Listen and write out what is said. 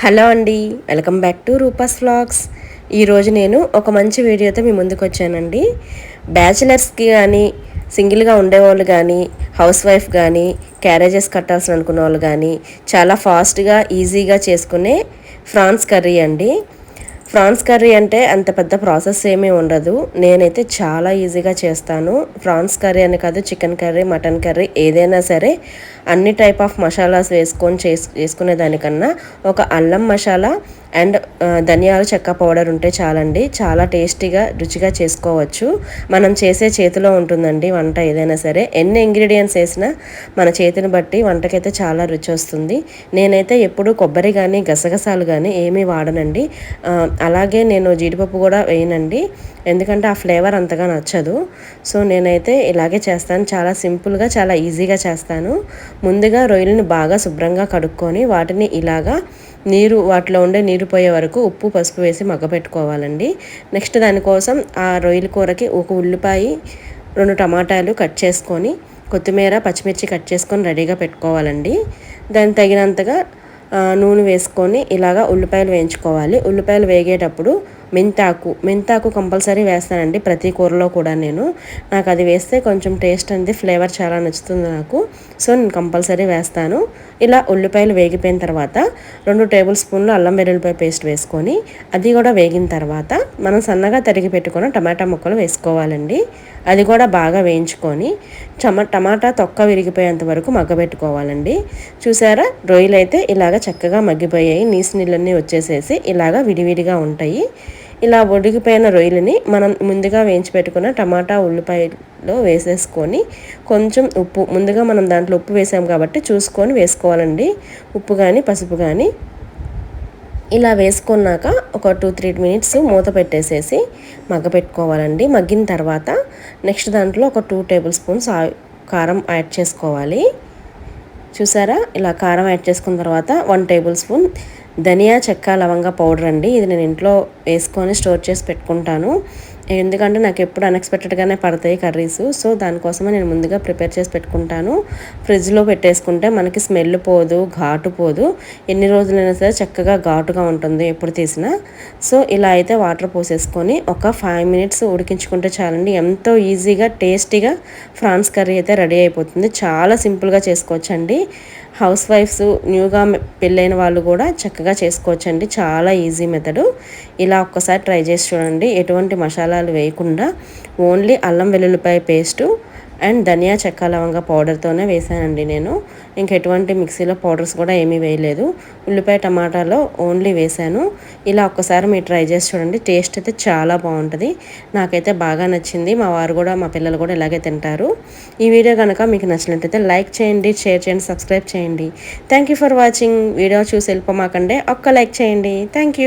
Hello అండి welcome back to Rupa's vlogs. ఈరోజు నేను ఒక మంచి వీడియోతో మీ ముందుకు వచ్చానండి. బ్యాచిలర్స్కి కానీ సింగిల్గా ఉండేవాళ్ళు కానీ హౌస్ వైఫ్ కానీ క్యారేజెస్ కట్టాల్సిన అనుకున్న వాళ్ళు కానీ చాలా ఫాస్ట్గా ఈజీగా చేసుకునే ఫ్రాన్స్ కర్రీ అండి. ఫ్రాన్స్ కర్రీ అంటే అంత పెద్ద ప్రాసెస్ ఏమీ ఉండదు. నేనైతే చాలా ఈజీగా చేస్తాను. ఫ్రాన్స్ కర్రీ అని కాదు చికెన్ కర్రీ మటన్ కర్రీ ఏదైనా సరే అన్ని టైప్ ఆఫ్ మసాలాస్ వేసుకొని చేసు చేసుకునే దానికన్నా ఒక అల్లం మసాలా అండ్ ధనియాల చెక్క పౌడర్ ఉంటే చాలండి. చాలా టేస్టీగా రుచిగా చేసుకోవచ్చు. మనం చేసే చేతిలో ఉంటుందండి వంట ఏదైనా సరే. ఎన్ని ఇంగ్రీడియంట్స్ వేసినా మన చేతిని బట్టి వంటకైతే చాలా రుచి వస్తుంది. నేనైతే ఎప్పుడు కొబ్బరి కానీ గసగసాలు కానీ ఏమీ వాడనండి. అలాగే నేను జీడిపప్పు కూడా వేయనండి. ఎందుకంటే ఆ ఫ్లేవర్ అంతగా నచ్చదు. సో నేనైతే ఇలాగే చేస్తాను. చాలా సింపుల్గా చాలా ఈజీగా చేస్తాను. ముందుగా రొయ్యలను బాగా శుభ్రంగా కడుక్కొని వాటిని ఇలాగా నీరు వాటిలో ఉండే నీరు పోయే వరకు ఉప్పు పసుపు వేసి మగ్గపెట్టుకోవాలండి. నెక్స్ట్ దానికోసం ఆ రొయ్యల కూరకి ఒక ఉల్లిపాయ రెండు టమాటాలు కట్ చేసుకొని కొత్తిమీర పచ్చిమిర్చి కట్ చేసుకొని రెడీగా పెట్టుకోవాలండి. దానికి తగినంతగా నూనె వేసుకొని ఇలాగా ఉల్లిపాయలు వేయించుకోవాలి. ఉల్లిపాయలు వేగేటప్పుడు మెంతాకు. మెంతాకు కంపల్సరీ వేస్తానండి ప్రతి కూరలో కూడా నేను. నాకు అది వేస్తే కొంచెం టేస్ట్ అనేది ఫ్లేవర్ చాలా నచ్చుతుంది నాకు. సో నేను కంపల్సరీ వేస్తాను. ఇలా ఉల్లిపాయలు వేగిపోయిన తర్వాత రెండు టేబుల్ స్పూన్లు అల్లం వెల్లుల్లిపాయ పేస్ట్ వేసుకొని అది కూడా వేగిన తర్వాత మనం సన్నగా తరిగి పెట్టుకున్న టమాటా ముక్కలు వేసుకోవాలండి. అది కూడా బాగా వేయించుకొని చమ టమాటా తొక్క విరిగిపోయేంత వరకు మగ్గబెట్టుకోవాలండి. చూసారా? రొయ్యలు అయితే ఇలాగ చక్కగా మగ్గిపోయాయి. నీసు నీళ్ళన్నీ వచ్చేసేసి ఇలాగ విడివిడిగా ఉంటాయి. ఇలా ఉడికిపోయిన రొయ్యలని మనం ముందుగా వేయించి పెట్టుకున్న టమాటా ఉల్లిపాయలో వేసేసుకొని కొంచెం ఉప్పు ముందుగా మనం దాంట్లో ఉప్పు వేసాం కాబట్టి చూసుకొని వేసుకోవాలండి. ఉప్పు కానీ పసుపు కానీ ఇలా వేసుకున్నాక ఒక టూ త్రీ మినిట్స్ మూత పెట్టేసేసి మగ్గ పెట్టుకోవాలండి. మగ్గిన తర్వాత నెక్స్ట్ దాంట్లో ఒక టూ టేబుల్ స్పూన్స్ కారం యాడ్ చేసుకోవాలి. చూసారా? ఇలా కారం యాడ్ చేసుకున్న తర్వాత వన్ టేబుల్ స్పూన్ ధనియా చెక్క లవంగ పౌడర్ అండి. ఇది నేను ఇంట్లో వేసుకొని స్టోర్ చేసి పెట్టుకుంటాను. ఎందుకంటే నాకు ఎప్పుడు అన్ఎక్స్పెక్టెడ్గానే పడతాయి కర్రీస్. సో దానికోసమే నేను ముందుగా ప్రిపేర్ చేసి పెట్టుకుంటాను. ఫ్రిడ్జ్లో పెట్టేసుకుంటే మనకి స్మెల్ పోదు ఘాటు పోదు. ఎన్ని రోజులైనా సరే చక్కగా ఘాటుగా ఉంటుంది ఎప్పుడు తీసినా. సో ఇలా అయితే వాటర్ పోసేసుకొని ఒక ఫైవ్ మినిట్స్ ఉడికించుకుంటే చాలండి. ఎంతో ఈజీగా టేస్టీగా ఫ్రాన్స్ కర్రీ అయితే రెడీ అయిపోతుంది. చాలా సింపుల్గా చేసుకోవచ్చండి. హౌస్ వైఫ్స్ న్యూగా పెళ్ళైన వాళ్ళు కూడా చక్కగా చేసుకోవచ్చండి. చాలా ఈజీ మెథడు. ఇలా ఒక్కసారి ట్రై చేసి చూడండి. ఎటువంటి మసాలా మసాలాలు వేయకుండా ఓన్లీ అల్లం వెల్లుల్లిపాయ పేస్టు అండ్ ధనియా చెక్క లవంగ పౌడర్తోనే వేసానండి నేను. ఇంక ఎటువంటి మిక్సీలో పౌడర్స్ కూడా ఏమీ వేయలేదు. ఉల్లిపాయ టమాటాలో ఓన్లీ వేసాను ఇలా ఒక్కసారి మీరు ట్రై చేసి చూడండి. టేస్ట్ అయితే చాలా బాగుంటుంది. నాకైతే బాగా నచ్చింది. మా వారు కూడా మా పిల్లలు కూడా ఇలాగే తింటారు. ఈ వీడియో కనుక మీకు నచ్చినట్టయితే లైక్ చేయండి షేర్ చేయండి సబ్స్క్రైబ్ చేయండి. థ్యాంక్ ఫర్ వాచింగ్ వీడియో చూసి వెళ్ళిపోమాకండే. ఒక్క లైక్ చేయండి. థ్యాంక్